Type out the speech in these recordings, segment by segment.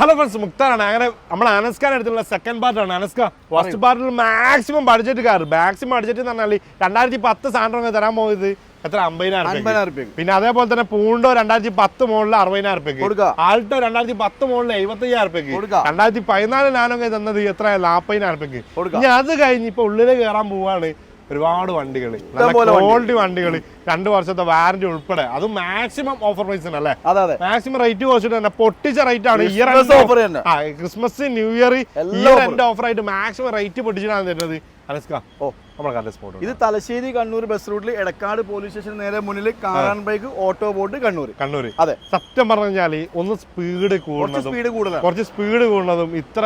Hello friends മുക്താറാണ്. അങ്ങനെ നമ്മൾ അനസ്കാൻ എടുത്തുള്ള സെക്കൻഡ് പാർട്ടാണ് അനസ്ക ഫസ്റ്റ് പാർട്ടിൽ maximum budget car maximum budget എന്ന് പറഞ്ഞാൽ രണ്ടായിരത്തി പത്ത് സാധനം തരാൻ പോകുന്നത് എത്ര? അമ്പതിനായിരം രൂപയ്ക്ക്. പിന്നെ അതേപോലെ തന്നെ പൂണ്ടോ രണ്ടായിരത്തി പത്ത് മോളിൽ അറുപതിനായിരം രൂപയ്ക്ക് ആൾട്ടോ രണ്ടായിരത്തി പത്ത് മോളിൽ എഴുപത്തി അയ്യായിരം രൂപയ്ക്ക് കൊടുക്കാം. രണ്ടായിരത്തി പതിനാല് നാനോ തന്നത് എത്ര നാൽപ്പതിനായിരം രൂപയ്ക്ക് ഇനി അത് കഴിഞ്ഞ് ഇപ്പൊ ഉള്ളിലേക്ക് കയറാൻ പോവാണ്. ഒരുപാട് വണ്ടികൾ ഓൾഡ് വണ്ടികൾ രണ്ട് വർഷത്തെ വാറന്റി ഉൾപ്പെടെ. അത് മാക്സിമം ഓഫർ പ്രൈസ് അല്ലേ? മാക്സിമം റേറ്റ് കുറച്ചിട്ട് തന്നെ പൊട്ടിച്ച റേറ്റ് ആണ്. Year offer. Christmas new year year. End offer ആയിട്ട് മാക്സിമം റേറ്റ് പൊട്ടിച്ചിട്ടാണ് തരുന്നത്. അനസ്ക ഓ. ഇത് തലശ്ശേരി കണ്ണൂർ ബസ് റൂട്ടിൽ എടക്കാട് പോലീസ് സ്റ്റേഷൻ നേരെ മുന്നിൽ കാറാൻ bike auto boat Kannur Kannur അതെ. സത്യം പറഞ്ഞു ഒന്ന് സ്പീഡ് കൂടുന്നതും സ്പീഡ് കൂടുതൽ കുറച്ച് സ്പീഡ് കൂടുന്നതും ഇത്ര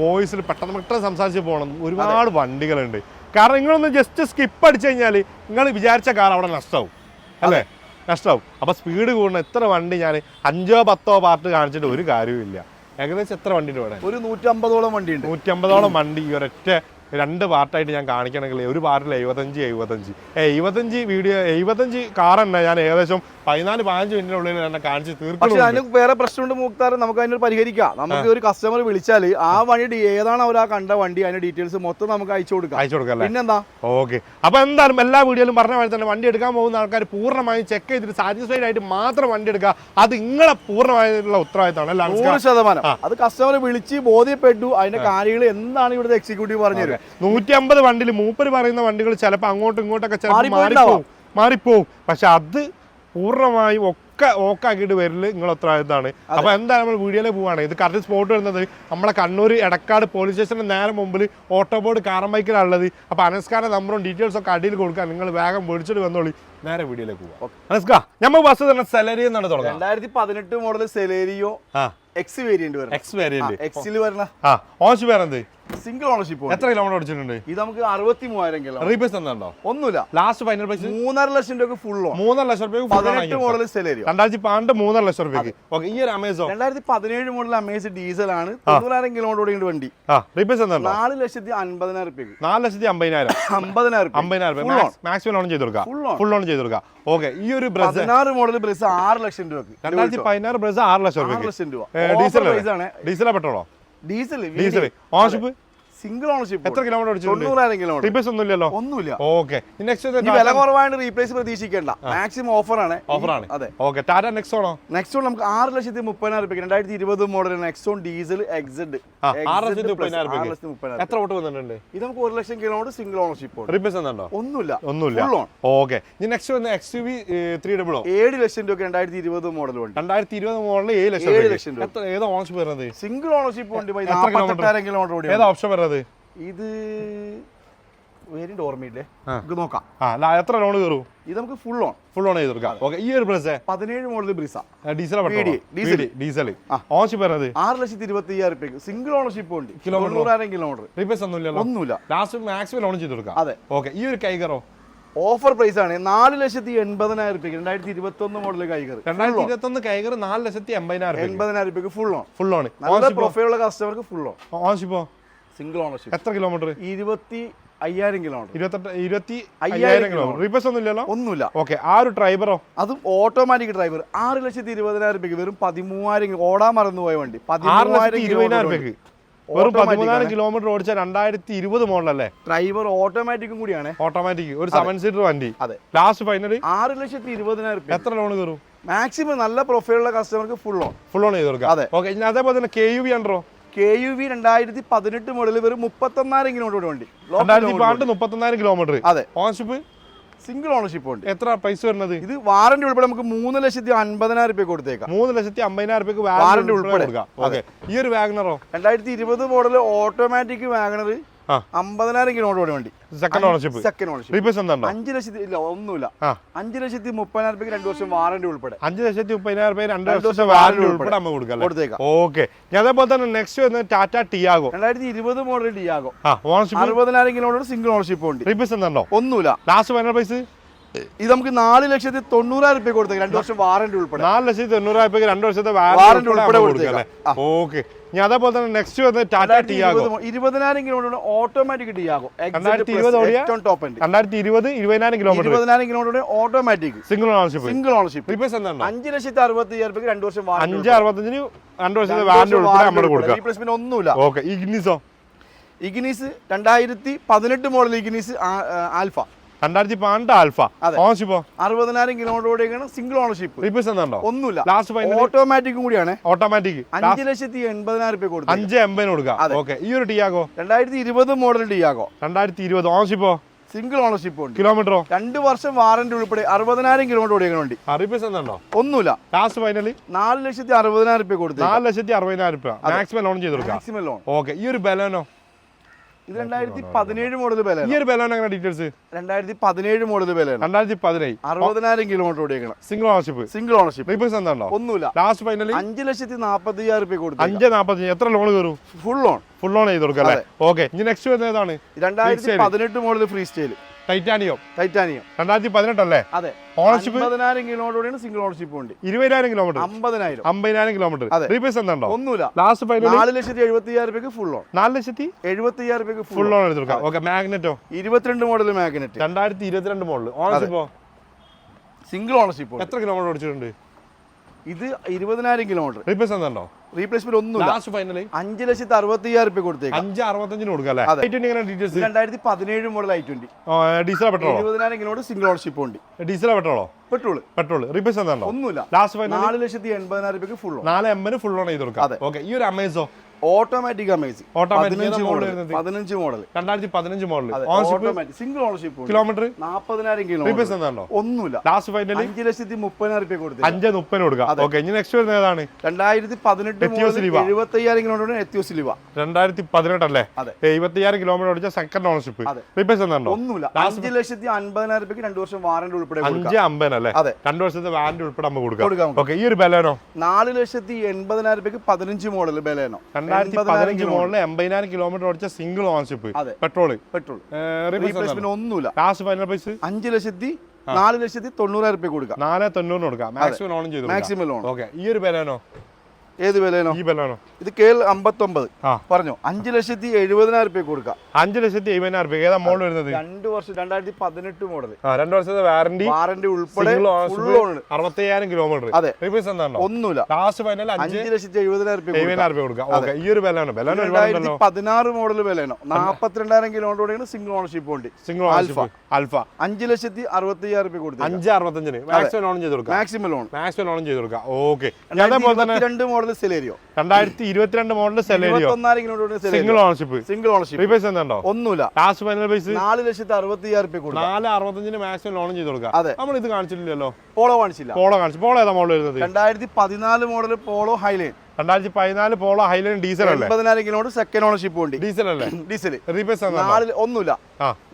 വോയിസിൽ പെട്ടെന്ന് പെട്ടെന്ന് സംസാരിച്ച് പോകണം ഒരുപാട് വണ്ടികളുണ്ട്. കാരണം നിങ്ങളൊന്ന് ജസ്റ്റ് സ്കിപ്പ് അടിച്ചു കഴിഞ്ഞാൽ നിങ്ങൾ വിചാരിച്ച കാർ അവിടെ നഷ്ടമാവും അല്ലേ? നഷ്ടമാവും അപ്പോൾ സ്പീഡ് കൂടുന്ന എത്ര വണ്ടി ഞാൻ അഞ്ചോ പത്തോ പാർട്ട് കാണിച്ചിട്ട് ഒരു കാര്യവുമില്ല ഏകദേശം എത്ര വണ്ടി ഇവിടെ? ഒരു നൂറ്റി അമ്പതോളം വണ്ടിയുണ്ട്. നൂറ്റമ്പതോളം വണ്ടി ഈ ഒരൊറ്റ രണ്ട് പാർട്ടായിട്ട് ഞാൻ കാണിക്കണമെങ്കിൽ ഒരു പാർട്ടിൽ എഴുപത്തഞ്ച് എഴുപത്തഞ്ച്. എഴുപത്തഞ്ച് വീഡിയോ എഴുപത്തഞ്ച് കാർ തന്നെ ഞാൻ ഏകദേശം പതിനാല് പതിനഞ്ച് മിനിറ്റിനുള്ളിൽ തന്നെ കാണിച്ച് പക്ഷെ പക്ഷേ അതിന് വേറെ പ്രശ്നമുണ്ട് മുക്താർ നമുക്ക് അതിനൊരു പരിഹരിക്കാം. നമുക്ക് ഒരു കസ്റ്റമർ വിളിച്ചാൽ ആ വണ്ടി ഏതാണ് അവർ ആ കണ്ട വണ്ടി അതിന്റെ ഡീറ്റെയിൽസ് മൊത്തം നമുക്ക് അയച്ചു കൊടുക്കാം. അയച്ചു കൊടുക്കല്ലേ പിന്നെന്താ? ഓക്കെ. അപ്പൊ എന്തായാലും എല്ലാ വീഡിയോയിലും പറഞ്ഞ പോലെ തന്നെ വണ്ടി എടുക്കാൻ പോകുന്ന ആൾക്കാർ പൂർണമായും ചെക്ക് ചെയ്തിട്ട് സാറ്റിസ്ഫൈഡ് ആയിട്ട് മാത്രം വണ്ടി എടുക്കുക. അത് നിങ്ങളെ പൂർണമായിട്ടുള്ള ഉത്തരവാദിത്തമാണ് അല്ലേ നൂറ്? ശതമാനം. അത് കസ്റ്റമർ വിളിച്ച് ബോധ്യപ്പെട്ടു. അതിന്റെ കാര്യങ്ങൾ എന്താണ് ഇവിടുത്തെ എക്സിക്യൂട്ടീവ് പറഞ്ഞത്? നൂറ്റി അമ്പത് വണ്ടിയിൽ മൂപ്പര് പറയുന്ന വണ്ടികൾ ചിലപ്പോൾ അങ്ങോട്ടും ഇങ്ങോട്ടൊക്കെ ചിലപ്പോൾ. മാറിപ്പോവും. മാറിപ്പോവും. പക്ഷെ അത് പൂർണമായും ഒക്കെ ഓക്കാക്കിയിട്ട് വരൽ നിങ്ങൾ ഉത്തരവാദിത്തമാണ്. അപ്പൊ എന്താ നമ്മൾ വീഡിയോയിൽ പോവാണ് ഇത് കറക്റ്റ് സ്പോട്ട് വരുന്നത് നമ്മളെ കണ്ണൂർ എടക്കാട് പോലീസ് സ്റ്റേഷന്റെ നേരെ മുമ്പിൽ ഓട്ടോ ബോർഡ് കാറം ബൈക്കിലുള്ളത് അപ്പൊ അനസ്കാരുടെ നമ്പറും ഡീറ്റെയിൽസ് ഒക്കെ അടിയിൽ കൊടുക്കാൻ നിങ്ങൾ വേഗം മേടിച്ചിട്ട് വന്നോളി. നേരെ വീഡിയോയിലേക്ക് പോവാം. അനസ്കാ നമ്മൾ ബസ് തന്നെ സെലരി എന്നാണ് തുടങ്ങുന്നത് രണ്ടായിരത്തി പതിനെട്ട് model Celerio X variant X variant എക്സിൽ വരണ. ആ ഓൺസ് പേരെന്ത് സിംഗിൾ ഓണർഷിപ്പ് എത്ര കിലോമീറ്റർ ഓടിച്ചിട്ടുണ്ട്? ഇത് നമുക്ക് അറുപത്തി മൂവായിരം കിലോ റീപേസ് തന്നുണ്ടോ ഒന്നുമില്ല. ലാസ്റ്റ് ഫൈനൽ പ്രൈസ് മൂന്നര ലക്ഷം രൂപ ഫുൾ ഓൺ മൂന്നര ലക്ഷം രൂപ പതിനെട്ട് മോഡൽ സെലേരിയോ രണ്ടായിരത്തി പന്ത്രണ്ട് മൂന്നര ലക്ഷം രൂപയ്ക്ക്. ഓക്കെ ഈ ഒരു അമേസോ രണ്ടായിരത്തി പതിനേഴ് മോഡൽ അമേസ് ഡീസൽ ആണ് തൊണ്ണൂറായിരം കിലോമീറ്റർ ഓടിയുണ്ട് വണ്ടി. റീപേസ് തന്നുണ്ടോ നാല് ലക്ഷത്തി അൻപതിനായിരം രൂപയ്ക്ക്. നാല് ലക്ഷത്തി അമ്പതിനായിരം. അമ്പതിനായിരം അമ്പതിനായിരം. മാക്സിമം ലോൺ ചെയ്ത് കൊടുക്കാം. ഫുൾ ലോൺ ചെയ്ത് കൊടുക്കാം. ഓക്കെ ഈ ഒരു ബ്രസ് പതിനാറ് മോഡൽ ബ്രസ് ആറ് ലക്ഷം രൂപ രണ്ടായിരത്തി പതിനാറ് ബ്രസ് ആറ് ലക്ഷം രൂപ. ഡീസൽ ഡീസലാ പെട്രോളോ? Diesel diesel ownership single ownership എത്ര കിലോമീറ്റർ തൊണ്ണൂറായിരം കിലോമീറ്റർ റീപ്ലേസ് ഒന്നും ഇല്ലല്ലോ ഒന്നുമില്ല ഓക്കെ വില കുറവായിട്ട് റീപ്ലേസ് പ്രതീക്ഷിക്കേണ്ട. മാക്സിമം ഓഫർ ആണ്. ഓഫറാണ് അതെ. ഓക്കെ ടാറ്റ നെക്സോണോ നെക്സോൺ നമുക്ക് ആറ് ലക്ഷത്തി മുപ്പതിനായിരം രൂപയ്ക്ക് രണ്ടായിരത്തി ഇരുപത് മോഡൽ നെക്സോൺ ഡീസൽ മുപ്പതിനായിരം എത്ര വോട്ട് വന്നിട്ടുണ്ട്? ഇത് നമുക്ക് ഒരു ലക്ഷം kilometre single ownership replace replace തന്നുണ്ടോ ഒന്നുമില്ല. ഒന്നുമില്ല. ഓക്കെ നെക്സ്റ്റ് വന്ന് എക്സ് യു വി ത്രീ ഡബിളോ ഏഴ് ലക്ഷം രൂപ രണ്ടായിരത്തി ഇരുപത് മോഡൽ ഉണ്ട്. രണ്ടായിരത്തി ഇരുപത് മോഡൽ ഏഴ് ലക്ഷം ഏഴ് ലക്ഷം ഏതാ ഓൺഷിപ്പ് വരുന്നത്? സിംഗിൾ ഓണർഷിപ്പ് ഉണ്ട്. കിലോമീറ്റർ ഓടി ഏതാ ഓപ്ഷൻ വരുന്നത്? ഇത് വേരിയന്റ് ഓർമ്മയില്ലേ? നമുക്ക് നോക്കാം. ആ എത്ര ലോൺ കയറും? ഇത് നമുക്ക് ഫുൾ ഓൺ ഫുൾ ഓൺ ചെയ്ത് കൊടുക്കാം ഓക്കെ ഈ ഒരു പ്ലസ് പതിനേഴ് മോഡൽ ബ്രിസ. ഡീസൽ. ഡീസൽ ആ. ഓൺഷിപ്പ് വരുന്നത് ആറ് ലക്ഷത്തി ഇരുപത്തി അയ്യായിരം രൂപയ്ക്ക് സിംഗിൾ ഓണർഷിപ്പ് ഉണ്ട്. തൊണ്ണൂറായിരം കിലോമീറ്റർ റീപേസ് ഒന്നുമില്ലല്ലോ? ഒന്നുമില്ല. ലാസ്റ്റ് മാക്സിമം ലോൺ ചെയ്ത് കൊടുക്കാം അതെ. ഓക്കെ ഈ ഒരു കൈകറോ? ഓഫർ പ്രൈസ് ആണ്. നാല് ലക്ഷത്തി എൺപതിനായിരം രൂപയ്ക്ക് രണ്ടായിരത്തി ഇരുപത്തി ഒന്ന് മോഡൽ കൈകർ രണ്ടായിരത്തി ഇരുപത്തി ഒന്ന് കൈകർ നാല് ലക്ഷത്തി എൺപതിനായിരം എൺപതിനായിരം രൂപയ്ക്ക് ഫുൾ ഓൺ ഫുൾ ഓൺ നല്ല പ്രൊഫൈലുള്ള കസ്റ്റമർക്ക് ഫുൾ ഓൺ ഓൺഷിപ്പോ സിംഗിൾ ഓണർഷിപ്പ് എത്ര കിലോമീറ്റർ ഇരുപത്തി അയ്യായിരം കിലോമീറ്റർ ഇരുപത്തെട്ട് ഇരുപത്തി അയ്യായിരം കിലോമീറ്റർ റിപ്പസ് ഒന്നും ഇല്ലല്ലോ ഒന്നുമില്ല. ഓക്കെ ആ ഒരു ഡ്രൈവറോ അതും ഓട്ടോമാറ്റിക് ഡ്രൈവർ ആറ് ലക്ഷത്തി ഇരുപതിനായിരം രൂപയ്ക്ക് വെറും പതിമൂവായിരം ഓടാൻ മറന്നുപോയ വണ്ടി. ലക്ഷത്തി ഇരുപതിനായിരം രൂപയ്ക്ക്. വെറും പതിമൂന്നായിരം കിലോമീറ്റർ ഓടിച്ച രണ്ടായിരത്തി ഇരുപത് മോഡലല്ലേ ഡ്രൈവർ ഓട്ടോമാറ്റിക്കും കൂടിയാണ്. ഓട്ടോമാറ്റിക് ഒരു സെവൻ സീറ്റർ വണ്ടി. അതെ. ലാസ്റ്റ് ഫൈനൽ ആറ് ലക്ഷത്തി ഇരുപതിനായിരം എത്ര ലോൺ കയറും? മാക്സിമം നല്ല പ്രൊഫൈലുള്ള കസ്റ്റമർക്ക് ഫുൾ ഓൺ ഫുൾ ഓൺ ചെയ്ത് കൊടുക്കാം. അതെ. ഓക്കെ അതേപോലെ തന്നെ കെ യു വി ഉണ്ടോ കെ യു വി രണ്ടായിരത്തി പതിനെട്ട് മുതൽ വെറും മുപ്പത്തൊന്നായിരം കിലോമീറ്റർ വണ്ടി. മുപ്പത്തൊന്നായിരം കിലോമീറ്റർ അതെ. ഓണർഷിപ്പ് സിംഗിൾ ഓണർഷിപ്പ് ഉണ്ട്. എത്ര പൈസ വരുന്നത്? ഇത് വാറന്റി ഉൾപ്പെടെ നമുക്ക് മൂന്ന് ലക്ഷത്തി അൻപതിനായിരം രൂപ കൊടുത്തേക്കാം. മൂന്ന് ലക്ഷത്തി അമ്പതിനായിരം രൂപയ്ക്ക് Warranty വാറന്റി ഉൾപ്പെടെ. ഈ ഒരു വാഗനറോ രണ്ടായിരത്തി ഇരുപത് മോഡൽ ഓട്ടോമാറ്റിക് വാഗണർ അമ്പതിനായിരം കിലോമീറ്റർ ഓടിയ വണ്ടി. സെക്കൻഡ് ഓണർഷിപ്പ് സെക്കൻഡ് ഓണർഷിപ്പ് അഞ്ച് ലക്ഷത്തി ഇല്ല ഒന്നുമില്ല. അഞ്ച് ലക്ഷത്തി മുപ്പതിനായിരം രൂപയ്ക്ക് രണ്ട് വർഷം വാറന്റി ഉൾപ്പെടെ. അഞ്ച് ലക്ഷത്തി മുപ്പതിനായിരം രൂപ രണ്ട് വർഷം വാറന്റി ഉൾപ്പെടെ നമ്മൾ കൊടുക്കാം കൊടുത്തേക്കാം. ഓക്കെ ഞാൻ അതേപോലെ തന്നെ നെക്സ്റ്റ് വരുന്നത് ടാറ്റ ടിയാഗോ രണ്ടായിരത്തി ഇരുപത് മോഡൽ ടിയാഗോ ഓണർഷിപ്പ് അറുപതിനായിരം കിലോമീറ്റർ സിംഗിൾ ഓണർഷിപ്പ് ഉണ്ട്. റിപ്പീസ് എന്താണോ ഒന്നുമില്ല. ലാസ്റ്റ് ഫൈനൽ പ്രൈസ് ഇത് നമുക്ക് നാല് ലക്ഷത്തി തൊണ്ണൂറായിരം രൂപ കൊടുത്തേക്കാം. രണ്ട് വർഷം വാറന്റി ഉൾപ്പെടെ. നാല് ലക്ഷത്തി തൊണ്ണൂറായിരം രൂപയ്ക്ക് രണ്ട് വർഷത്തെ വാറണ്ടി വാറന്റി ഉൾപ്പെടെ കൊടുത്തേക്കാം. ഓക്കെ ഇനി അതേപോലെ തന്നെ നെക്സ്റ്റ് വരുന്നത് ടാറ്റ ടിയാഗോ ഇരുപതിനായിരം കിലോമീറ്റർ ഓട്ടോമാറ്റിക് ടിയാഗോ രണ്ടായിരത്തി ഇരുപത് രണ്ടായിരത്തി ഇരുപത് ഇരുപതിനായിരം കിലോമീറ്റർ ഇരുപതിനായിരം kilometre automatic single ownership single ownership replace എന്താണ്? അഞ്ച് ലക്ഷത്തി അറുപത്തി അയ്യായിരം രൂപയ്ക്ക് രണ്ട് വർഷം അഞ്ച് അറുപത്തഞ്ചിന് രണ്ട് വർഷത്തെ വാറന്റി ഉൾപ്പെടെ നമ്മൾ കൊടുക്കാം റീപ്ലേസ്മെന്റ് ഒന്നുമില്ല. ഓക്കെ ഇഗ്നിസോ ഇഗ്നീസ് രണ്ടായിരത്തി പതിനെട്ട് മോഡൽ ഇഗ്നീസ് ആൽഫ രണ്ടായിരത്തി പന്ത്രണ്ട് ആൽഫ. ഓണർഷിപ്പ് അറുപതിനായിരം കിലോമീറ്റർ ഓടിയാണ് സിംഗിൾ ഓണർഷിപ്പ് റീപ്ലേസ് എന്തുണ്ടോ? ഒന്നുമില്ല. ലാസ്റ്റ് ഓട്ടോമാറ്റിക് ഓട്ടോമാറ്റിക്കും കൂടിയാണ്. ഓട്ടോമാറ്റിക് അഞ്ച് ലക്ഷത്തി എൺപതിനായിരം രൂപ കൊടുക്കും അഞ്ച് എൺപതിന് കൊടുക്കാം ഓക്കെ ഈ ഒരു ടിയാഗോ രണ്ടായിരത്തി ഇരുപത് മോഡൽ ടിയാഗോ രണ്ടായിരത്തി ഇരുപത്. ഓണർഷിപ്പോ സിംഗിൾ ഓണർഷിപ്പ് ഉണ്ട്. കിലോമീറ്ററോ രണ്ട് വർഷം വാറന്റി ഉൾപ്പെടെ അറുപതിനായിരം കിലോമീറ്റർ വണ്ടി. ആ എന്താണോ ഒന്നുമില്ല. ലാസ്റ്റ് ഫൈനലി നാല് ലക്ഷത്തി അറുപതിനായിരം രൂപ കൊടുത്തു നാല് ലക്ഷത്തി അറുപതിനായിരം രൂപ മാക്സിമം ലോൺ ചെയ്ത് കൊടുക്കാം മാക്സിമം ലോൺ ഓക്കെ ഈ ഒരു ബലോനോ ഇത് രണ്ടായിരത്തി പതിനേഴ് മോഡൽ വില ഈ ഒരു ബലാണ് അങ്ങനെ ഡീറ്റെയിൽസ് രണ്ടായിരത്തി പതിനേഴ് മോഡൽ വിലയാണ്. രണ്ടായിരത്തി പതിനേഴ്. അറുപതിനായിരം kilometre ഓടിയേക്കണം. Single ownership single ownership replace എന്താണോ ഒന്നുമില്ല. ലാസ്റ്റ് ഫൈനൽ അഞ്ച് ലക്ഷത്തി അയ്യായിരം രൂപ കൊടുത്തു അഞ്ച് നാൽപ്പത്തഞ്ച് എത്ര ലോൺ കയറും? ഫുൾ ലോൺ ഫുൾ ലോൺ ചെയ്ത് കൊടുക്കാം അല്ലേ? ഓക്കെ ഇനി നെക്സ്റ്റ് വരുന്നത് ഏതാണ്? രണ്ടായിരത്തി. പതിനെട്ട് മോഡൽ ഫ്രീ സ്റ്റൈൽ ടൈറ്റാനിയോ ടൈറ്റാനിയം രണ്ടായിരത്തി പതിനെട്ടല്ലേ അതെ. ഓണർഷിപ്പ് പതിനായിരം കിലോമീറ്റർ സിംഗിൾ ഓണർഷിപ്പ് ഉണ്ട്. ഇരുപതിനായിരം കിലോമീറ്റർ. അമ്പതിനായിരം. അമ്പതിനായിരം കിലോമീറ്റർ. അതെ. റീപ്ലേസ് എന്തുണ്ടോ? ഒന്നുമില്ല ലാസ്റ്റ് ഫൈനൽ നാല് ലക്ഷത്തി എഴുപത്തി അയ്യായിരം രൂപയ്ക്ക് ഫുൾ ലോൺ നാല് ലക്ഷത്തി? എഴുപത്തി അയ്യായിരം രൂപയ്ക്ക് ഫുൾ ഓൺ ലോൺ എടുത്ത് കൊടുക്കാം ഓക്കെ മാഗ്നറ്റോ ഇരുപത്തിരണ്ട് മോഡൽ മാഗ്നറ്റ് രണ്ടായിരത്തി ഇരുപത്തിരണ്ട് മോഡൽ ഓണർഷിപ്പോ സിംഗിൾ ഓണർഷിപ്പ് എത്ര കിലോമീറ്റർ ഓടിച്ചിട്ടുണ്ട്? ഇത് ഇരുപതിനായിരം കിലോമീറ്റർ റീപ്ലേസ്മെന്റ് ഉണ്ടോ റീപ്ലേസ്മെന്റ് ഒന്നും ലാസ്റ്റ് ഫൈനൽ അഞ്ച് ലക്ഷത്തി അറുപത്തി അയ്യായിരം രൂപ കൊടുത്തേക്കാം. അഞ്ച് അറുപത്തഞ്ചിന് കൊടുക്കാം രണ്ടായിരത്തി പതിനേഴ് model I twenty diesel petrol ഇരുപതിനായിരം കിലോമീറ്റർ സിംഗിൾ ഓണർഷിപ്പ് ഉണ്ട്. ഡീസൽ പെട്രോളോ പെട്രോൾ പെട്രോൾ റീപ്ലേസ് ഉണ്ടോ ഒന്നുമില്ല. ലാസ്റ്റ് ഫൈനൽ നാല് ലക്ഷത്തി എൺപതിനായിരം രൂപയ്ക്ക് ഫുൾ നാല് എമ്മിന് ഫുൾ ഓൺ ചെയ്ത് കൊടുക്കാം. ഓക്കെ ഈ ഒരു അമേസോ ഓട്ടോമാറ്റിക് അമേസിംഗ് പതിനഞ്ച് മോഡൽ? പതിനഞ്ച് മോഡൽ രണ്ടായിരത്തി പതിനഞ്ച് model automatic single ownership kilometre നാപ്പതിനായിരം replace kilometre ഒന്നുമില്ല. ലാസ്റ്റ് ഫൈനൽ അഞ്ച് ലക്ഷത്തി മുപ്പതിനായിരം രൂപ കൊടുത്തു. അഞ്ച് മുപ്പതിന് കൊടുക്കാം. ഓക്കെ ഇനി നെക്സ്റ്റ് വരുന്നത് ഏതാണ്? രണ്ടായിരത്തി പതിനെട്ട്. എഴുപത്തി അയ്യായിരം കിലോമീറ്റർ എത്തിയോസ് ലിവ രണ്ടായിരത്തി പതിനെട്ടല്ലേ അതെ. എഴുപത്തിയായിരം കിലോമീറ്റർ ഓടിച്ച സെക്കൻഡ് ഓണർഷിപ്പ് റീപേസ് എന്താണോ ഒന്നുമില്ല. അഞ്ച് ലക്ഷത്തി അൻപതിനായിരം രൂപയ്ക്ക് രണ്ട് വർഷം വാറന്റ് ഉൾപ്പെടെ അഞ്ച് അമ്പതിനല്ലേ അതെ. രണ്ട് വർഷത്തെ വാറന്റ് ഉൾപ്പെടെ നമുക്ക് കൊടുക്കാം. ഓക്കെ ഈ ഒരു ബലേനോ? നാല് ലക്ഷത്തി എൺപതിനായിരം രൂപയ്ക്ക് പതിനഞ്ച് മോഡൽ ബലേനോ. രണ്ടായിരത്തി പതിനഞ്ച് മോഡലിൽ എൺപതിനായിരം കിലോമീറ്റർ ഓടിച്ച സിംഗിൾ ഓണർഷിപ്പ് പെട്രോൾ പെട്രോൾ അഞ്ചു റീപ്ലേസ്മെന്റ് ഒന്നുമില്ല. ലാസ്റ്റ് ഫൈനൽ പ്രൈസ് അഞ്ച് ലക്ഷത്തി നാല് ലക്ഷത്തി തൊണ്ണൂറായിരം രൂപ കൊടുക്കാം. നാല് തൊണ്ണൂറിന് കൊടുക്കാം. മാക്സിമം ലോൺ ചെയ്തു മാക്സിമം ലോൺ ഓക്കെ ഈ ഒരു ബലേനോ ഏത് വിലയാണോ? ഈ ബലേനോ ഇത് കെ എൽ അമ്പത്തൊമ്പത് പറഞ്ഞു അഞ്ചു ലക്ഷത്തി എഴുപതിനായിരം രൂപ കൊടുക്കാം. അഞ്ചു ലക്ഷത്തി എഴുപതിനായിരം രൂപ ഏതാ മോഡൽ വരുന്നത്? രണ്ട് വർഷം രണ്ടായിരത്തി പതിനെട്ട് മോഡൽ. രണ്ട് വർഷത്തെ വാറന്റി വാറന്റി ഉൾപ്പെടെ അറുപത്തയ്യായിരം കിലോമീറ്റർ അതെ. റീപ്ലേസ് എന്താണോ? ഒന്നുമില്ല. ലാസ്റ്റ് ഫൈനൽ അഞ്ച് ലക്ഷത്തി എഴുപതിനായിരം രൂപ കൊടുക്കാം. എഴുപതിനായിരം രൂപ കൊടുക്കാം. ഈ ഒരു രണ്ടായിരത്തി ഒരുപാടുണ്ടല്ലോ പതിനാറ് മോഡൽ വിലയാണോ. നാപ്പത്തിരണ്ടായിരം കിലോമീറ്റർ സിംഗിൾ ഓണർഷിപ്പ് ഉണ്ട്. സിംഗിൾ ഓണർഷിപ്പ് ആൽഫ അഞ്ച് ലക്ഷത്തി അറുപത്തയ്യായിരം രൂപ കൊടുക്കുക അഞ്ച് അറുപത്തഞ്ചിന്. മാക്സിമം ലോൺ ചെയ്ത് കൊടുക്കാം. മാക്സിമം ലോൺ മാക്സിമം ലോൺ ചെയ്ത് കൊടുക്കാം. ഓക്കെ. രണ്ട് മോഡൽ സെലേരിയോ? രണ്ടായിരത്തി ഇരുപത്തിരണ്ട് model Celerio. Single ownership single ownership എന്തുണ്ടോ? ഒന്നുമില്ല. ലാസ്റ്റ് ഫൈനൽ പൈസ നാല് ലക്ഷത്തി അറുപത്തി അയ്യായിരം രൂപ നാല് അറുപത്തഞ്ചിന് മാക്സിമം ലോൺ ചെയ്ത് കൊടുക്കാം. അതെ. നമ്മൾ ഇത് കാണിച്ചിട്ടില്ലല്ലോ. പോളോ കാണിച്ചില്ല. പോളോ കാണിച്ചു. പോളോ ഏതാ മോഡൽ വരുന്നത്? രണ്ടായിരത്തി പതിനാല് മോഡൽ പോളോ ഹൈലൈൻ രണ്ടായിരത്തി പതിനാല് പോളോ ഹൈലൈൻ ഡീസൽ അല്ലേ? എൺപതിനായിരം കിലോമീറ്റർ സെക്കൻഡ് ഓണർഷിപ്പ് ഉണ്ട്. ഡീസൽ അല്ലേ? ഡീസൽ റീപേസ് നാല് ഒന്നുമില്ല.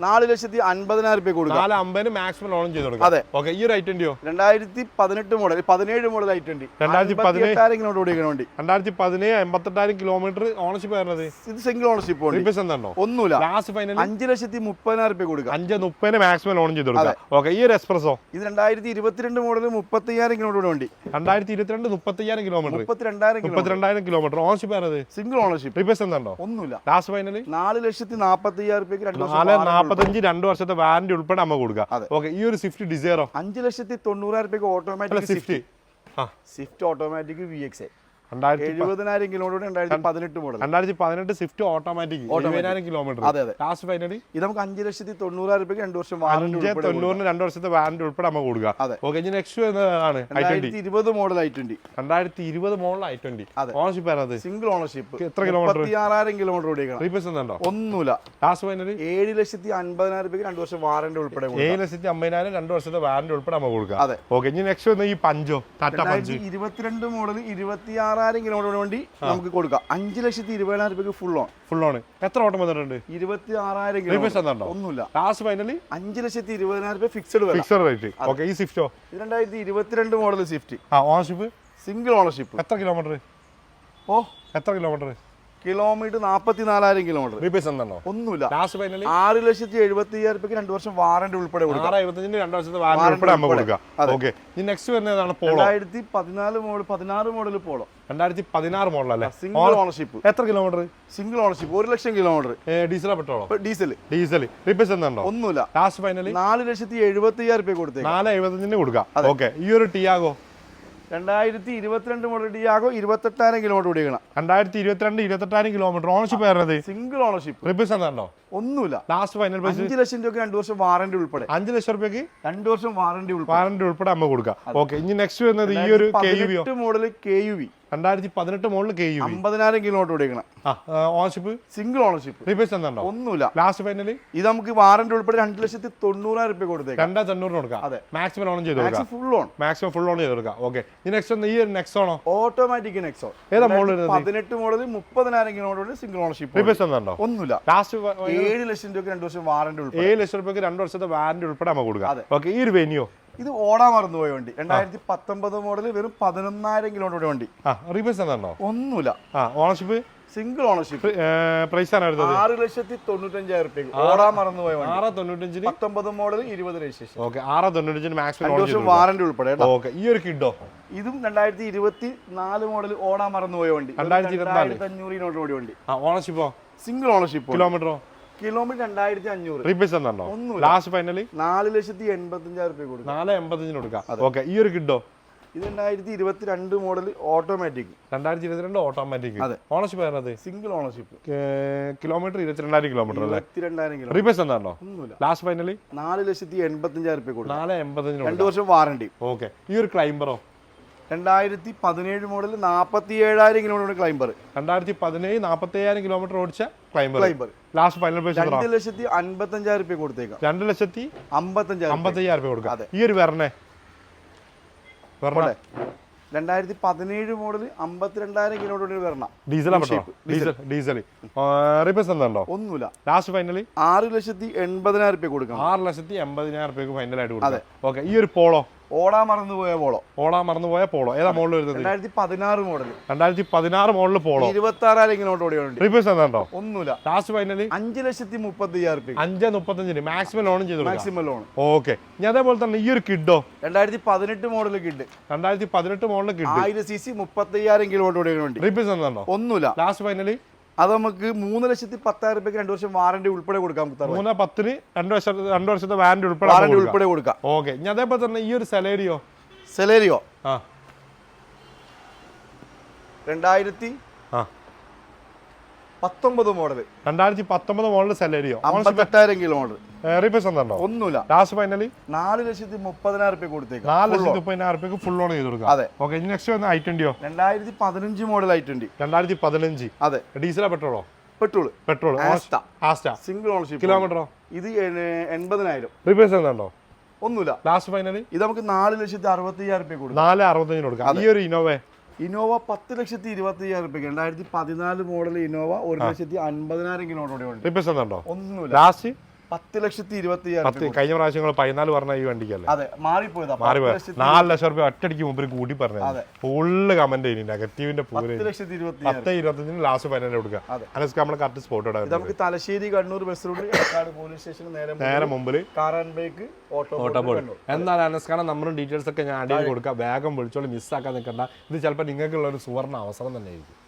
നാല് ലക്ഷത്തി അൻപതിനായിരം രൂപ കൊടുക്കും. നാല് അമ്പതിന് മാക്സിമം ലോൺ ചെയ്ത് കൊടുക്കും. അതെ. ഓക്കെ ഈ ഒരു ഐറ്റന്റിയോ രണ്ടായിരത്തി പതിനെട്ട് മോഡൽ പതിനേഴ് മോഡൽ ഐ ട്വന്റി രണ്ടായിരത്തി പതിനേഴ് എട്ടായിരം കിലോമീറ്റർ ഓടിക്കുന്ന വണ്ടി. രണ്ടായിരത്തി പതിനേഴ് എൺപത്തെട്ടായിരം കിലോമീറ്റർ ഓണർഷിപ്പ് വരുന്നത് ഇത് സിംഗിൾ ഓണർഷിപ്പ് ഉണ്ട്. എന്താണോ ഒന്നുമില്ല. ലാസ്റ്റ് ഫൈനൽ അഞ്ച് ലക്ഷത്തി മുപ്പതിനായിരം രൂപ കൊടുക്കാം. അഞ്ച് മുപ്പതിന് മാക്സിമം ലോൺ ചെയ്ത് കൊടുക്കാം. ഓക്കെ ഈ ഒരു എക്സ്പ്രസോ ഇത് രണ്ടായിരത്തി ഇരുപത്തിരണ്ട് മോഡൽ മുപ്പത്തയ്യായിരം കിലോമീറ്റർ വണ്ടി. രണ്ടായിരത്തി ഇരുപത്തിരണ്ട് മുപ്പത്തയ്യായിരം കിലോമീറ്റർ മുപ്പത്തിരണ്ടായിരം കിലോമീറ്റർ മുപ്പത്തിരണ്ടായിരം കിലോമീറ്റർ. ഓണർഷിപ്പ് ആണത് സിംഗിൾ ഓണർഷിപ്പ് റീപ്ലേസ് എന്താണോ? ഒന്നുമില്ല. ലാസ്റ്റ് ഫൈനൽ നാല് ലക്ഷത്തി നാപ്പത്തി അയ്യായിരം രൂപയ്ക്ക് നാല് ഉൾപ്പെടെ. രണ്ട് വർഷത്തെ വാറന്റി ഉൾപ്പെടെ നമ്മൾ കൊടുക്കുക. ഓക്കെ ഈ ഒരു സ്വിഫ്റ്റ് ഡിസൈറോ അഞ്ച് ലക്ഷത്തി തൊണ്ണൂറായിരം രൂപയ്ക്ക് automatic Swift Swift automatic V X രണ്ടായിരത്തി എഴുപതിനായിരം കിലോമീറ്റർ രണ്ടായിരത്തി പതിനെട്ട് മോഡൽ രണ്ടായിരത്തി പതിനെട്ട് സ്വിഫ്റ്റ് ഓട്ടോമാറ്റിക് എഴുപതിനായിരം കിലോമീറ്റർ അതെ, അതെ. ലാസ്റ്റ് ഫൈനലി ഇത് നമുക്ക് അഞ്ച് ലക്ഷത്തി തൊണ്ണൂറായിരം രൂപയ്ക്ക് രണ്ട് വർഷം വാറന്റി തൊണ്ണൂറിന് രണ്ട് വർഷത്തെ വാറന്റി ഉൾപ്പെടെ നമുക്ക് കൊടുക്കാം. അതെ. ഓക്കെ ഇനി നെക്സ്റ്റ് എന്നതാണ് രണ്ടായിരത്തി ഇരുപത് മോഡൽ ഐ ട്വന്റി രണ്ടായിരത്തി ഇരുപത് മോഡൽ ഐ ട്വന്റി. ഓണർഷിപ്പ് വരുന്നത് സിംഗിൾ ഓണർഷിപ്പ് എത്ര കിലോമീറ്റർ ആറായിരം കിലോമീറ്റർ ഓടിക്കണം റീപ്ലേസ് ഒന്നുമില്ല. ലാസ്റ്റ് ഫൈനലി ഏഴ് ലക്ഷത്തി അൻപതിനായിരം രൂപയ്ക്ക് രണ്ട് വർഷം വാറന്റി ഉൾപ്പെടെ. ഏഴ് ലക്ഷത്തി അമ്പതിനായിരം രണ്ട് വർഷത്തെ വാറന്റി ഉൾപ്പെടെ നമുക്ക് കൊടുക്കാം. അതെ. ഓക്കെ ഇനി നെക്സ്റ്റ് വന്ന ഈ പഞ്ചോ ടാറ്റ പഞ്ച്. ഇരുപത്തിരണ്ട് മോഡൽ ഇരുപത്തി ആറായിരം കിലോമീറ്റർ വണ്ടി നമുക്ക് കൊടുക്കാം. അഞ്ച് ലക്ഷത്തി ഇരുപതിനായിരം രൂപയ്ക്ക് ഫുൾ ഓൺ ഫുൾ ഓൺ എത്ര ഓട്ടം വന്നിട്ടുണ്ട്? ഇരുപത്തി ആറായിരം കിലോ കിലോമീറ്റർ ഒന്നുമില്ല. ലാസ്റ്റ് ഫൈനലി അഞ്ച് ലക്ഷത്തി ഇരുപതിനായിരം രൂപ ഫിക്സഡ് ഫിക്സഡ് റേറ്റ് ഓക്കെ ഈ സ്വിഫ്റ്റോ രണ്ടായിരത്തി ഇരുപത്തിരണ്ട് മോഡൽ സ്വിഫ്റ്റ് ആ ഓണർഷിപ്പ് സിംഗിൾ ഓണർഷിപ്പ് എത്ര കിലോമീറ്റർ ഓ. എത്ര കിലോമീറ്റർ കിലോമീറ്റർ നാപ്പത്തി നാലായിരം കിലോമീറ്റർ ഒന്നുമില്ല. Last finally? ആറ് ലക്ഷത്തി എഴുപത്തി അയ്യായിരം രൂപയ്ക്ക് രണ്ട് വർഷം വാറണ്ടി ഉൾപ്പെടെ രണ്ട് വർഷത്തെ വാറണ്ടി ഉൾപ്പെടെ നെക്സ്റ്റ് വരുന്നതാണ് പോളോ. രണ്ടായിരത്തി പതിനാല് മോഡൽ പതിനാറ് മോഡൽ പോളോ. രണ്ടായിരത്തി പതിനാറ് മോഡൽ അല്ലേ സിംഗിൾ ഓണർഷിപ്പ് എത്ര കിലോമീറ്റർ? സിംഗിൾ ഓണർഷിപ്പ് ഒരു ലക്ഷം കിലോമീറ്റർ. ഡീസലോ പെട്രോളോ? ഡീസൽ. ഡീസൽ റീപേസ് എന്താണോ? ഒന്നുമില്ല. Last finally? നാല് ലക്ഷത്തി എഴുപത്തി അയ്യായിരം രൂപ കൊടുത്തേ നാല് എഴുപത്തഞ്ചിന് കൊടുക്കാം. ഓക്കെ. ഈ ഒരു ടിയാഗോ രണ്ടായിരത്തി ഇരുപത്തിരണ്ട് മോഡൽ ഡിയാഗോ ഇരുപത്തെട്ടായിരം കിലോമീറ്റർ ഓടിക്കണം രണ്ടായിരത്തി ഇരുപത്തിരണ്ട് ഇരുപത്തെട്ടായിരം കിലോമീറ്റർ ഓണർഷിപ്പ് വരുന്നത് സിംഗിൾ ഓണർഷിപ്പ് റിപ്പിസ് എന്താണോ ഒന്നുമില്ല. ലാസ്റ്റ് ഫൈനൽ പ്രൈസ് അഞ്ച് ലക്ഷം രൂപയ്ക്ക് രണ്ട് വർഷം വാറണ്ടി ഉൾപ്പെടെ. അഞ്ച് ലക്ഷം രൂപയ്ക്ക് രണ്ട് വർഷം വാറണ്ടി ഉൾപ്പെടെ. വാറണ്ടി ഉൾപ്പെടെ അമ്മ കൊടുക്കാം. ഓക്കെ ഇനി നെക്സ്റ്റ് വരുന്നത് ഈ ഒരു K U V model K U V രണ്ടായിരത്തി പതിനെട്ട് മോഡൽ കെ യു അമ്പതിനായിരം കിലോമീറ്റർ ഓടിക്കണം ഓണർഷിപ്പ് സിംഗിൾ ഓണർഷിപ്പ് റീപേസ് എന്താണോ ഒന്നുമില്ല. ലാസ്റ്റ് ഫൈനലി ഇത് നമുക്ക് വാറണ്ടി ഉൾപ്പെടെ രണ്ട് ലക്ഷത്തി തൊണ്ണൂറായിരം രൂപ കൊടുത്തേക്കാം. രണ്ടാ തൊണ്ണൂറിന് കൊടുക്കാം. അതെ. മാക്സിമം ഓൺ ചെയ്ത് കൊടുക്കാം. Full on maximum full on ചെയ്ത് കൊടുക്കാം. ഓക്കെ ഈ നെക്സ്റ്റ് ഈ ഒരു നെക്സ്റ്റ് ഓണോ ഓട്ടോമാറ്റിക് നെക്സോ ഏതാ മോഡൽ? പതിനെട്ട് മോഡൽ മുപ്പതിനായിരം കിലോമീറ്റർ സിംഗിൾ ഓണർഷിപ്പ് റീപേസ് എന്താണോ ഒന്നുമില്ല. ലാസ്റ്റ് ഏഴ് ലക്ഷം രൂപയ്ക്ക് രണ്ട് വർഷം വാറണ്ടി ഉൾപ്പെടെ. ഏഴ് ലക്ഷം രൂപയ്ക്ക് രണ്ട് വർഷത്തെ വാറണ്ടി ഉൾപ്പെടെ നമ്മൾ കൊടുക്കാം. ഓക്കെ ഈ ഒരു വെന്യൂ ഇത് ഓടാൻ മറന്നുപോയ വണ്ടി. രണ്ടായിരത്തി പത്തൊമ്പത് മോഡൽ വെറും പതിനൊന്നായിരം കിലോമീറ്റർ വണ്ടി. റീപേസ് എന്താണോ ഒന്നുമില്ല. ഓണർഷിപ്പ് സിംഗിൾ ഓണർഷിപ്പ് പ്രൈസ് ആണ് വരുന്നത് ആറ് ലക്ഷത്തി തൊണ്ണൂറ്റഞ്ചായിരം റുപ്യക്ക് ഓടാൻ മറന്നുപോയ വണ്ടി. ആറ് തൊണ്ണൂറ്റഞ്ചിന്? പത്തൊമ്പത് മോഡൽ ഇരുപത് രജിസ്ട്രേഷൻ ഓക്കെ ആറ് തൊണ്ണൂറ്റഞ്ചിന് മാക്സിമം വാറണ്ടി ഉൾപ്പെടെ ഓക്കെ ഈ ഒരു കിഡോ? ഇതും രണ്ടായിരത്തി ഇരുപത്തി നാല് മോഡൽ ഓടാൻ മറന്നുപോയ വണ്ടി. രണ്ടായിരത്തി ഇരുപത്തിനാല്. രണ്ടായിരത്തി അഞ്ഞൂറ് കിലോമീറ്റർ ഓടിയ വണ്ടി. ഓണർഷിപ്പോ സിംഗിൾ ഓണർഷിപ്പ് കിലോമീറ്ററോ കിലോമീറ്റർ രണ്ടായിരത്തി അഞ്ഞൂറ് റീപേസ് തന്നോ. ലാസ്റ്റ് ഫൈനലി നാല് ലക്ഷത്തി എൺപത്തഞ്ചായിരം രൂപ കൊടുക്കും. നാല് എൺപത്തഞ്ചിന് കൊടുക്കാം. ഓക്കെ ഈ ഒരു കിഡോ? ഇത് രണ്ടായിരത്തി ഇരുപത്തി രണ്ട് മോഡൽ ഓട്ടോമാറ്റിക് രണ്ടായിരത്തി ഇരുപത്തിരണ്ട് ഓട്ടോമാറ്റിക് അതെ. ഓണർഷിപ്പ് ആയിരുന്നത് സിംഗിൾ ഓണർഷിപ്പ് കിലോമീറ്റർ ഇരുപത്തിരണ്ടായിരം കിലോമീറ്റർ അല്ലേ? ഇരുപത്തിരണ്ടായിരം കിലോ റീപേസ് എന്താണോ ഒന്നുമില്ല. ലാസ്റ്റ് ഫൈനലി നാല് ലക്ഷത്തി എൺപത്തഞ്ചായിരം രൂപ കൊടുക്കും. നാല് എൺപത്തഞ്ചിന് രണ്ട് വർഷം വാറണ്ടി ഓക്കെ ഈ ഒരു ക്ലൈംബറോ രണ്ടായിരത്തി പതിനേഴ് മോഡൽ നാൽപ്പത്തി ഏഴായിരം കിലോമീറ്റർ ക്ലൈംബർ രണ്ടായിരത്തി പതിനേഴ് നാൽപ്പത്തി അയ്യായിരം കിലോമീറ്റർ ഓടിച്ച ക്ലൈംബർ ലാസ്റ്റ് ഫൈനൽ പ്രൈസ് രണ്ട് ലക്ഷത്തി അൻപത്തഞ്ചായിരം രൂപ കൊടുത്തേക്കാം. രണ്ട് ലക്ഷത്തി അമ്പത്തഞ്ചായിരം അമ്പത്തി അയ്യായിരം രൂപ കൊടുക്കാം. ഈ ഒരു വെറണേ വെറണ രണ്ടായിരത്തി പതിനേഴ് മോഡൽ അമ്പത്തിരണ്ടായിരം കിലോമീറ്റർ വരണം. ഡീസൽ ഡീസൽ ഡീസൽ റീപേസ് എന്താണോ ഒന്നുമില്ല. ലാസ്റ്റ് ഫൈനലി ആറ് ലക്ഷത്തി എൺപതിനായിരം രൂപ കൊടുക്കാം. ആറ് ലക്ഷത്തി എൺപതിനായിരം രൂപയ്ക്ക് ഫൈനലായിട്ട് കൊടുക്കാം. ഓക്കെ ഈ ഒരു പോളോ ഓടാൻ മറന്നു പോയ പോളോ. ഓടാൻ മറന്നുപോയ പോളോ. ഏതാ മോഡൽ വരുന്നത്? രണ്ടായിരത്തി പതിനാറ് മോഡൽ രണ്ടായിരത്തി പതിനാറ് മോഡൽ പോളോ ഇരുപത്തി ആറായിരം ഇങ്ങോട്ട് ഓടിയുണ്ട് റീപേസ് എന്താണ്ടോ ഒന്നുമില്ല. ലാസ്റ്റ് ഫൈനലി അഞ്ച് ലക്ഷത്തി മുപ്പത്തി അയ്യായിരം റുപ്യ അഞ്ച് മുപ്പത്തഞ്ചിന്. മാക്സിമം ലോൺ ചെയ്തു മാക്സിമം ലോൺ ഓക്കെ ഇനി അതേപോലെ തന്നെ ഈ ഒരു കിഡോ രണ്ടായിരത്തി പതിനെട്ട് മോഡൽ കിഡ് രണ്ടായിരത്തി പതിനെട്ട് മോഡൽ കിഡ് ആയിരം സി സി മുപ്പത്തി അയ്യായിരം കിലോട്ട് ഓടിയുണ്ട് വണ്ടി റീപേസ് എന്താണ്ടോ ഒന്നുമില്ല. ലാസ്റ്റ് ഫൈനലി അത് നമുക്ക് മൂന്ന് ലക്ഷത്തി പത്തായിരം രൂപയ്ക്ക് രണ്ട് വർഷം വാറണ്ടി ഉൾപ്പെടെ കൊടുക്കാം മൂന്ന് പത്തിന് രണ്ട് വർഷം രണ്ട് വർഷത്തെ വാറന്റി ഉൾപ്പെടെ വാറണ്ടി ഉൾപ്പെടെ കൊടുക്കാം. ഓക്കെ ഇനി അതേപോലെ തന്നെ ഈ ഒരു സെലേരിയോ സെലേരിയോ ആ. രണ്ടായിരത്തി ആ. പത്തൊമ്പത് മോഡൽ രണ്ടായിരത്തി പത്തൊമ്പത് മോഡൽ സാലറിയോ അമ്പത്തെട്ടായിരം റീപേസ് എന്താണ്ടോ ഒന്നുമില്ല. ലാസ്റ്റ് ഫൈനലി നാല് ലക്ഷത്തി മുപ്പതിനായിരം റുപ്യ കൊടുത്തേക്കാം. നാല് ലക്ഷത്തി മുപ്പതിനായിരം റുപ്യക്ക് ഫുൾ ഓൺ ചെയ്ത് കൊടുക്കാം അതെ. ഓക്കെ നെക്സ്റ്റ് വന്ന ഐ ട്വന്റിയോ രണ്ടായിരത്തി പതിനഞ്ച് മോഡൽ ആയിട്ടുണ്ട് രണ്ടായിരത്തി പതിനഞ്ച്. അതെ. ഡീസലാ പെട്രോളോ petrol petrol Asta Asta single ownership കിലോമീറ്ററോ ഇത് എൺപതിനായിരം. റീപേസ് എന്താണോ ഒന്നുമില്ല. ലാസ്റ്റ് ഫൈനലി ഇത് നമുക്ക് നാല് ലക്ഷത്തി അറുപത്തി അയ്യായിരം റുപ്യ കൊടുക്കാം. നാല് അറുപത്തഞ്ചിന് കൊടുക്കാം. ഈ ഒരു ഇന്നോവേ ഇന്നോവ പത്ത് ലക്ഷത്തി ഇരുപത്തി അയ്യായിരം രൂപയ്ക്ക് രണ്ടായിരത്തി പതിനാല് മോഡൽ ഇന്നോവ ഒരു ലക്ഷത്തി അൻപതിനായിരം കിലോമീറ്റർ എന്താണ്ടോ ഒന്നുമില്ല. ലാസ്റ്റ്? പത്ത് ലക്ഷത്തി ഇരുപത്തി അയ്യായിരം പത്ത് കഴിഞ്ഞ പ്രാവശ്യം നിങ്ങൾ പതിനാല് പറഞ്ഞ ഈ വണ്ടിക്കല്ലേ? അതെ മാറിപ്പോയതാ. മാറിപ്പോയത് നാല് ലക്ഷം റുപ്യ ഒറ്റടിക്ക് മുമ്പിൽ കൂടി പറഞ്ഞു അതെ. ഫുള്ള് കമന്റ് ഇനി നെഗറ്റീവിന്റെ പൂര പത്ത് ലക്ഷത്തി ഇരുപത്തി അയ്യായിരം പത്ത് ഇരുപത്തഞ്ചിന് ലാസ്റ്റ് ഫൈനൽ കൊടുക്കുക. അനസ്ക്ക് അനസ്ക നമ്മൾ കറക്റ്റ് സ്പോട്ട് ഇടാം നമുക്ക് Thalassery Kannur bus route Edakkad police station നേരെ നേരെ മുമ്പിൽ ആൻഡ് ബൈക്ക് ഓട്ടോ ഓട്ടോപോൾ എന്നാൽ അനസ്കാരം നമ്മുടെ ഡീറ്റെയിൽസ് ഒക്കെ ഞാൻ അടിയിൽ കൊടുക്കുക. വേഗം വിളിച്ചോളി മിസ്സാക്കാൻ നിൽക്കണ്ട. ഇത് ചിലപ്പോൾ നിങ്ങൾക്കുള്ള ഒരു സുവർണ അവസരം തന്നെ ആയിരിക്കും.